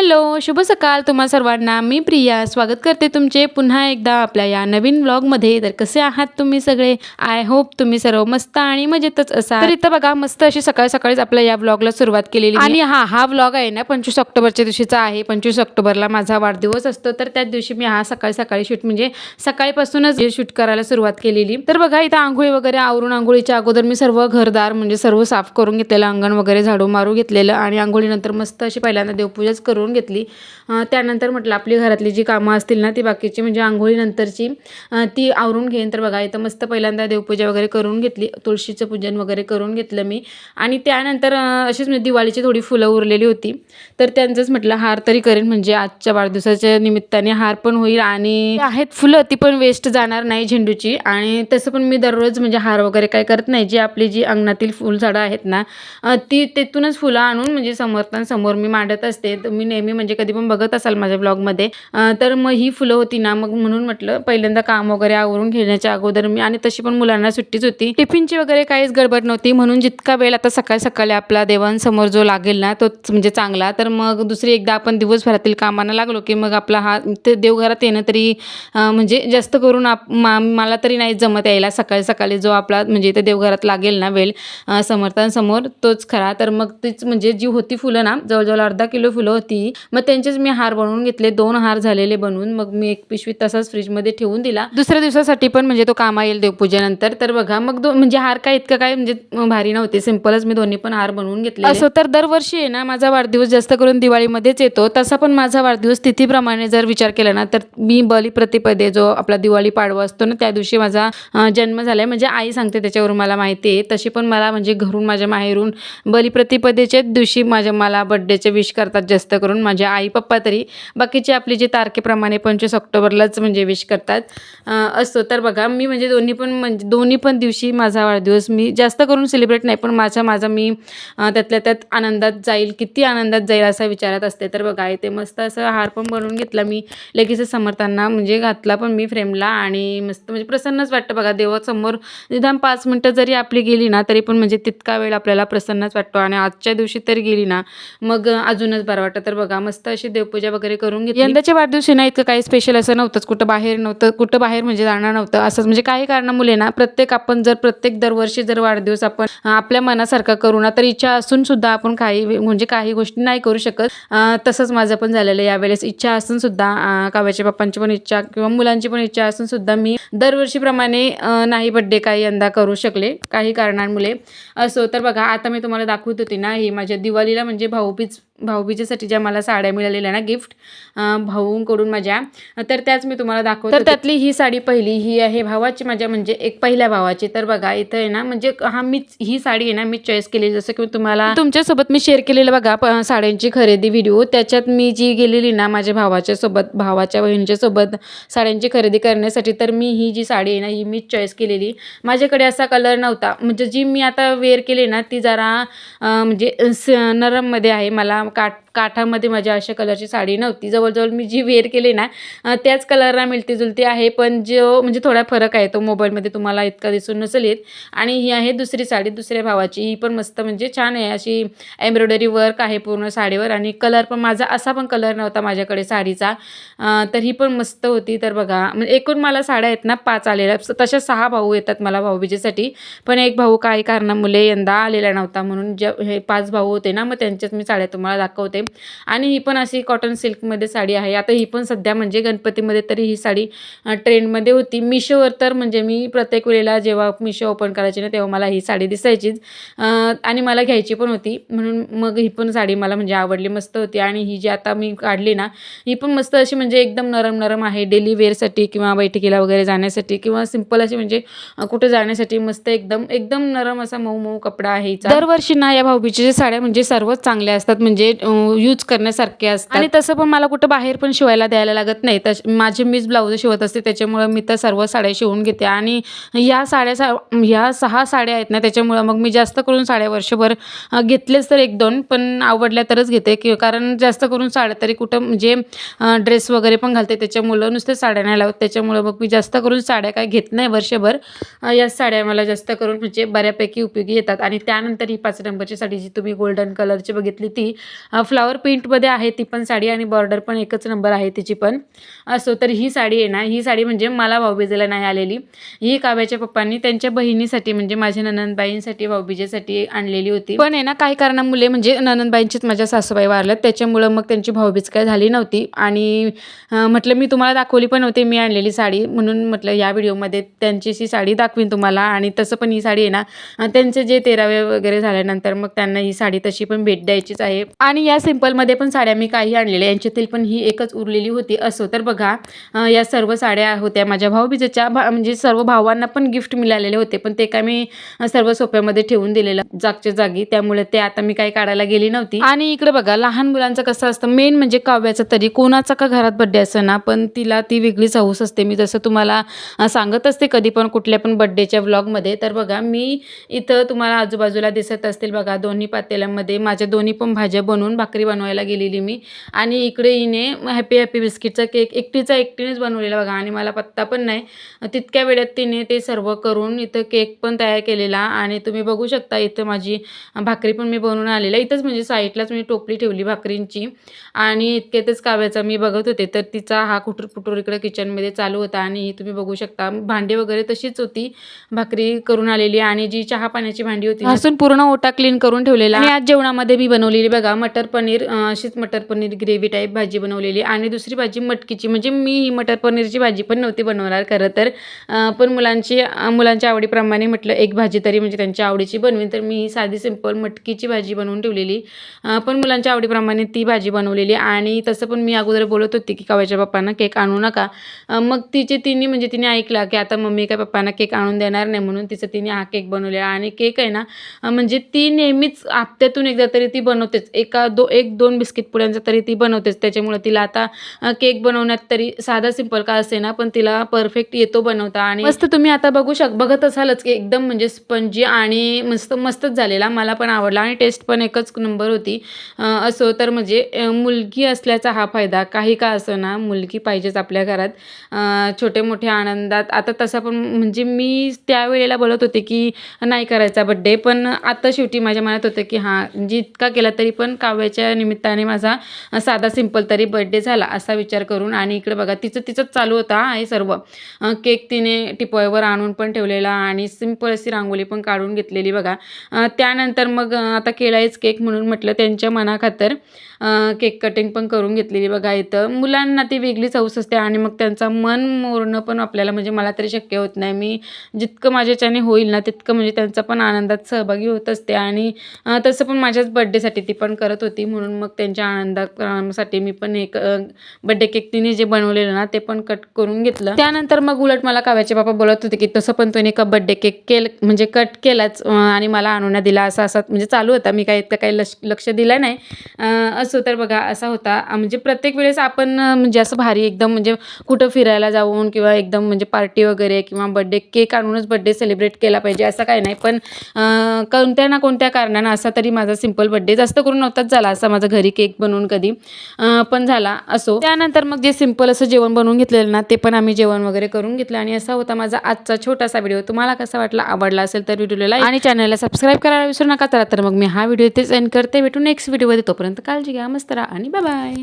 Hello शुभ सकाळ तुम्हा सर्वांना. मी प्रिया. स्वागत करते तुमचे पुन्हा एकदा आपल्या या नवीन व्लॉगमध्ये तर कसे आहात तुम्ही सगळे? आय होप तुम्ही सर्व मस्त आणि मजेतच असाल. तर इथं बघा मस्त अशी सकाळ सकाळीच आपल्या या व्लॉगला सुरुवात केलेली. आणि हा हा व्लॉग आहे ना पंचवीस ऑक्टोबरच्या दिवशीचा आहे. पंचवीस ऑक्टोबरला माझा वाढदिवस असतो. तर त्याच दिवशी मी हा सकाळी सकाळी शूट म्हणजे सकाळीपासूनच शूट करायला सुरुवात केलेली. तर बघा इथं आंघोळी वगैरे आवरून आंघोळीच्या अगोदर मी सर्व घरदार म्हणजे सर्व साफ करून घेतलेलं अंगण वगैरे झाडू मारू घेतलेलं आणि आंघोळीनंतर मस्त अशी पहिल्यांदा देवपूजाच करून घेतली. त्यानंतर म्हटलं आपली घरातली जी कामं असतील ना ती बाकीची म्हणजे आंघोळीनंतरची ती आवरून घेईन. तर बघा इथं मस्त पहिल्यांदा देवपूजा वगैरे करून घेतली. तुळशीचं पूजन वगैरे करून घेतलं मी. आणि त्यानंतर अशीच म्हणजे दिवाळीची थोडी फुलं उरलेली होती. तर त्यांचंच म्हटलं हार तरी करेन. म्हणजे आजच्या वाढदिवसाच्या निमित्ताने हार पण होईल आणि आहेत फुलं ती पण वेस्ट जाणार नाही झेंडूची. आणि तसं पण मी दररोज म्हणजे हार वगैरे काय करत नाही. जी आपली जी अंगणातील फुलझाडं आहेत ना ती तेथूनच फुलं आणून म्हणजे समर्थांसमोर मी मांडत असते. तर मी नेहमी म्हणजे कधी पण बघत असाल माझ्या ब्लॉगमध्ये तर मग ही फुलं होती ना मग म्हणून म्हटलं पहिल्यांदा काम वगैरे आवरून घेण्याच्या अगोदर मी आणि तशी पण मुलांना सुट्टीच होती. टिफिनची वगैरे काहीच गडबड नव्हती म्हणून जितका वेळ आता सकाळी सकाळी आपला देवांसमोर जो लागेल ना तोच म्हणजे चांगला. तर मग दुसरी एकदा आपण दिवसभरातील कामांना लागलो की मग आपला हा ते देवघरात येणं तरी म्हणजे जास्त करून आप मा मला तरी नाही जमत यायला सकाळी सकाळी जो आपला म्हणजे इथे देवघरात लागेल ना वेळ समर्थांसमोर तोच खरा. तर मग तीच म्हणजे जी होती फुलं ना जवळजवळ अर्धा किलो फुलं होती मग त्यांचेच मी हार बनवून घेतले दोन हार झालेले बनवून. मग मी एक पिशवी तसाच फ्रीजमध्ये ठेवून दिला. दुसऱ्या दिवसासाठी पण म्हणजे तो कामा येईल देवपूजेनंतर. तर बघा मग दो म्हणजे हार काय इतकं काय म्हणजे भारी नव्हते. सिम्पलच मी दोन्ही पण हार बनवून घेतले असं तर दरवर्षी आहे ना माझा वाढदिवस जास्त करून दिवाळीमध्येच येतो. तसा पण माझा वाढदिवस तिथीप्रमाणे जर विचार केला ना तर मी बलिप्रतिपदे जो आपला दिवाळी पाडवा असतो ना त्या दिवशी माझा जन्म झालाय. म्हणजे आई सांगते त्याच्यावरून मला माहिती आहे. तशी पण मला म्हणजे घरून माझ्या माहेरून बलिप्रतिपदेच्याच दिवशी माझ्या मला बड्डेचे विश करतात जास्त करून. माझ्या आई पप्पा तरी बाकीचे आपली जे तारखेप्रमाणे पंचवीस ऑक्टोबरलाच म्हणजे विश करतात. असतो. तर बघा मी म्हणजे दोन्ही पण म्हणजे दोन्ही पण दिवशी माझा वाढदिवस मी जास्त करून सेलिब्रेट नाही पण माझा माझा मी त्यातल्या त्यात आनंदात जाईल किती आनंदात जाईल असा विचारात असते. तर बघा इथे मस्त असं हार पण बनवून घेतला मी. लगेचच समर्थांना म्हणजे घातला पण मी फ्रेमला आणि मस्त म्हणजे प्रसन्नच वाटतं. बघा देवासमोर निदान पाच मिनटं जरी आपली गेली ना तरी पण म्हणजे तितका वेळ आपल्याला प्रसन्नच वाटतो आणि आजच्या दिवशी तरी गेली ना मग अजूनच बरं वाटतं. तर बघा बघा मस्त अशी देवपूजा वगैरे करून घेतली. यंदाच्या वाढदिवशी ना इतकं काही स्पेशल असं नव्हतंच कुठं बाहेर नव्हतं कुठं बाहेर म्हणजे जाणार नव्हतं असंच. म्हणजे काही कारणामुळे ना प्रत्येक आपण जर प्रत्येक दरवर्षी जर वाढदिवस आपण आपल्या मनासारखा करू ना तर इच्छा असून सुद्धा आपण काही म्हणजे काही गोष्टी नाही करू शकत. तसंच माझं पण झालेलं आहे यावेळेस. इच्छा असून सुद्धा काव्याच्या पप्पांची पण इच्छा किंवा मुलांची पण इच्छा असून सुद्धा मी दरवर्षीप्रमाणे नाही बड्डे काही यंदा करू शकले काही कारणांमुळे. असो तर बघा आता मी तुम्हाला दाखवत होती ना ही माझ्या दिवाळीला म्हणजे भाऊबीज भाऊबीजेसाठी ज्या मला साड्या मिळालेल्या ना गिफ्ट भाऊंकडून माझ्या तर त्याच मी तुम्हाला दाखवत तर त्यातली ही साडी पहिली ही आहे भावाची माझ्या म्हणजे एक पहिल्या भावाची. तर बघा इथं आहे ना म्हणजे हा मी ही साडी आहे ना मी चॉईस केली जसं की तुम्हाला तुमच्यासोबत मी शेअर केलेलं बघा प- साड्यांची खरेदी व्हिडिओ त्याच्यात मी जी गेलेली ना माझ्या भावाच्या सोबत भावाच्या बहिणीच्या सोबत साड्यांची खरेदी करण्यासाठी तर मी ही जी साडी आहे ना ही मी चॉईस केलेली. माझ्याकडे असा कलर नव्हता. म्हणजे जी मी आता वेअर केली ना ती जरा म्हणजे स- नरममध्ये आहे. मला काठ काठामध्ये माझ्या अशा कलरची साडी नव्हती. जवळजवळ मी जी वेअर केली ना त्याच कलरला मिळती जुलती आहे. पण जो म्हणजे थोडा फरक आहे तो मोबाईलमध्ये तुम्हाला इतका दिसून नसेल येत. आणि ही आहे दुसरी साडी दुसऱ्या भावाची. ही पण मस्त म्हणजे छान आहे. अशी एम्ब्रॉयडरी वर्क आहे पूर्ण साडीवर. आणि कलर पण माझा असा पण कलर नव्हता माझ्याकडे साडीचा. तर ही पण मस्त होती. तर बघा म्हणजे एकूण मला साड्या आहेत ना पाच आलेल्या स- तशा सहा भाऊ येतात मला भाऊबीजेसाठी. पण एक भाऊ काही कारणामुळे यंदा आलेला नव्हता म्हणून जे हे पाच भाऊ होते ना मग त्यांच्याच मी साड्या तुम्हाला दाखवते. आणि ही पण अशी कॉटन सिल्कमध्ये साडी आहे. आता ही पण सध्या म्हणजे गणपतीमध्ये तरी ही साडी ट्रेंडमध्ये होती. मिशोवर तर म्हणजे मी प्रत्येक वेळेला जेव्हा मिशो ओपन करायची ना तेव्हा मला ही साडी दिसायचीच. आणि मला घ्यायची पण होती. म्हणून मग ही पण साडी मला म्हणजे आवडली मस्त होती. आणि ही जी आता मी काढली ना ही पण मस्त अशी म्हणजे एकदम नरम नरम आहे. डेली वेअरसाठी किंवा बैठकीला वगैरे जाण्यासाठी किंवा सिंपल अशी म्हणजे कुठे जाण्यासाठी मस्त एकदम एकदम नरम असा मऊ मऊ कपडा आहे दरवर्षी ना या भाऊबीजेच्या साड्या म्हणजे सर्वच चांगल्या असतात. म्हणजे यूज करण्यासारखे असतात. आणि तसं पण मला कुठं बाहेर पण शिवायला द्यायला लागत नाही. तश माझे मीच ब्लाऊज शिवत असते त्याच्यामुळं मी तर सर्व साड्या शिवून घेते. आणि ह्या साड्या सा ह्या सहा साड्या आहेत ना त्याच्यामुळं मग मी जास्त करून साड्या वर्षभर घेतलेच तर एक दोन पण आवडल्या तरच घेते. की कारण जास्त करून साड्या तरी कुठं म्हणजे ड्रेस वगैरे पण घालते. त्याच्यामुळं नुसते साड्या नाही लावत. त्याच्यामुळं मग मी जास्त करून साड्या काय घेत नाही वर्षभर. या साड्या मला जास्त करून म्हणजे बऱ्यापैकी उपयोगी येतात. आणि त्यानंतर ही पाच नंबरची साडी जी तुम्ही गोल्डन कलरची बघितली ती फ्ला फ्लावर प्रिंटमध्ये आहे ती पण साडी आणि बॉर्डर पण एकच नंबर आहे तिची पण. असो तर ही साडी आहे ना ही साडी म्हणजे मला भाऊबीजेला नाही आलेली. ही काव्याच्या पप्पांनी त्यांच्या बहिणीसाठी म्हणजे माझ्या ननंदबाईंसाठी भाऊबीजेसाठी आणलेली होती. पण आहे ना काही कारणामुळे म्हणजे ननंदबाईंचीच माझ्या सासूबाई वारल्यात. त्याच्यामुळं मग त्यांची भाऊबीज काय झाली नव्हती. आणि म्हटलं मी तुम्हाला दाखवली पण नव्हती मी आणलेली साडी. म्हणून म्हटलं या व्हिडिओमध्ये त्यांची अशी साडी दाखवीन तुम्हाला. आणि तसं पण ही साडी आहे ना त्यांचे जे तेरावे वगैरे झाल्यानंतर मग त्यांना ही साडी तशी पण भेट द्यायचीच आहे. आणि या सिम्पलमध्ये पण साड्या मी काही आणलेल्या यांच्यातील पण ही एकच उरलेली होती. असो तर बघा या सर्व साड्या होत्या माझ्या भाऊबीजेच्या. भा म्हणजे सर्व भावांना पण गिफ्ट मिळालेले होते पण ते काय मी सर्व सोप्यामध्ये ठेवून दिलेलं जागच्या जागी. त्यामुळे ते आता मी काही काढायला गेली नव्हती. आणि इकडे बघा लहान मुलांचं कसं असतं मेन म्हणजे काव्याचं तरी. कोणाचा का घरात बड्डे असं ना पण तिला ती वेगळीच हौस असते. मी जसं तुम्हाला सांगत असते कधी पण कुठल्या पण बड्डेच्या व्लॉगमध्ये तर बघा मी इथं तुम्हाला आजूबाजूला दिसत असतील बघा दोन्ही पातेल्यामध्ये. माझ्या दोन्ही पण भाज्या बनवून भाकरी बनवायला गेलेली मी. आणि इकडे हिने हॅपी हॅपी बिस्किटचा केक एकटीचा एकटीनेच बनवलेला बघा. आणि मला पत्ता पण नाही. तितक्या वेळात तिने ते सर्व करून इथं केक पण तयार केलेला. आणि तुम्ही बघू शकता इथं माझी भाकरी पण मी बनवून आलेला इथंच म्हणजे साईडलाच मी टोपली ठेवली भाकरींची. आणि इतक्यातच काव्याचा मी बघत होते. तर तिचा हा कुटूर पुटूर इकडे किचनमध्ये चालू होता. आणि तुम्ही बघू शकता भांडी वगैरे तशीच होती भाकरी करून आलेली. आणि जी चहा पाण्याची भांडी होती असून पूर्ण ओटा क्लीन करून ठेवलेला. आणि आज जेवणामध्ये मी बनवलेली बघा मटर पनीर पनीर अशीच मटर पनीर ग्रेव्ही टाईप भाजी बनवलेली. आणि दुसरी भाजी मटकीची. म्हणजे मी ही मटर पनीरची भाजी पण नव्हती बनवणार खरं तर. पण मुलांची मुलांच्या आवडीप्रमाणे म्हटलं एक भाजी तरी म्हणजे त्यांच्या आवडीची बनवीन. तर मी ही साधी सिंपल मटकीची भाजी बनवून ठेवलेली. पण मुलांच्या आवडीप्रमाणे ती भाजी बनवलेली. आणि तसं पण मी अगोदर बोलत होती की कवाच्या पप्पांना केक आणू नका. मग तिचे तिने म्हणजे तिने ऐकला की आता मम्मी काय पप्पांना केक आणून देणार नाही म्हणून तिचं तिने हा केक बनवलेला. आणि केक आहे ना म्हणजे ती नेहमीच हप्त्यातून एकदा तरी ती बनवतेच. एका दो एक एक दोन बिस्किट पुड्यांचा तरी ती बनवतेच. त्याच्यामुळे तिला आता केक बनवण्यात तरी साधा सिंपल का असे ना पण तिला परफेक्ट येतो बनवता. आणि मस्त तुम्ही आता बघू शक बघत असालच की एकदम म्हणजे स्पंजी आणि मस्त मस्तच झालेला. मला पण आवडला आणि टेस्ट पण एकच नंबर होती. असो तर म्हणजे मुलगी असल्याचा हा फायदा. काही का असो ना मुलगी पाहिजेच आपल्या घरात. छोटे मोठे आनंदात. आता तसा पण म्हणजे मी त्यावेळेला बोलत होते की नाही करायचा बड्डे पण आता शेवटी माझ्या मनात होतं की हां म्हणजे इतका केला तरी पण काव्याच्या निमित्ताने माझा साधा सिंपल तरी बड्डे झाला असा विचार करून आणि इकडे बघा तिचं तिचंच चालू होता हे सर्व. केक तिने टिपॉयवर आणून पण ठेवलेला आणि सिंपल अशी रांगोळी पण काढून घेतलेली बघा. त्यानंतर मग आता केळाईच केक म्हणून म्हटलं त्यांच्या मनाखातर केक कटिंग पण करून घेतलेली बघा इथं. मुलांना ती वेगळीच हौस असते आणि मग त्यांचा मन मोरणं पण आपल्याला म्हणजे मला तरी शक्य होत नाही. मी जितकं माझ्याच्याने होईल ना तितकं म्हणजे त्यांचा पण आनंदात सहभागी होत असते आणि तसं पण माझ्याच बड्डेसाठी ती पण करत होती म्हणून म्हणून मग त्यांच्या आनंदासाठी मी पण एक बड्डे केक तिने जे बनवलेलं ना ते पण कट करून घेतलं. त्यानंतर मग उलट मला काव्याचे बाबा बोलत होते की तसं पण तुम्ही का बड्डे केक केल म्हणजे कट केलाच आणि मला आणून दिला असं असं. म्हणजे चालू होता. मी काही इतकं काही लक्ष लक्ष दिलं नाही. असं तर बघा असा होता. म्हणजे प्रत्येक वेळेस आपण म्हणजे असं भारी एकदम म्हणजे कुठं फिरायला जाऊन किंवा एकदम म्हणजे पार्टी वगैरे किंवा बड्डे केक आणूनच बड्डे सेलिब्रेट केला पाहिजे असं काही नाही. पण कोणत्या ना कोणत्या कारणानं असा तरी माझा सिंपल बड्डे जास्त करून नव्हताच झाला. असा माझा घरी केक बनवून कधी पण झाला असो. त्यानंतर मग जे सिंपल असं जेवण बनवून घेतलेलं ना ते पण आम्ही जेवण वगैरे करून घेतलं आणि असा होता माझा आजचा छोटासा व्हिडिओ. तुम्हाला कसा वाटला आवडला असेल तर व्हिडिओला आणि चॅनलला सबस्क्राईब करायला विसरू नका. तर मग मी हा व्हिडिओ इथेच एंड करते. भेटू नेक्स्ट व्हिडिओमध्ये तोपर्यंत काळजी घ्या मस्त राहा आणि बाय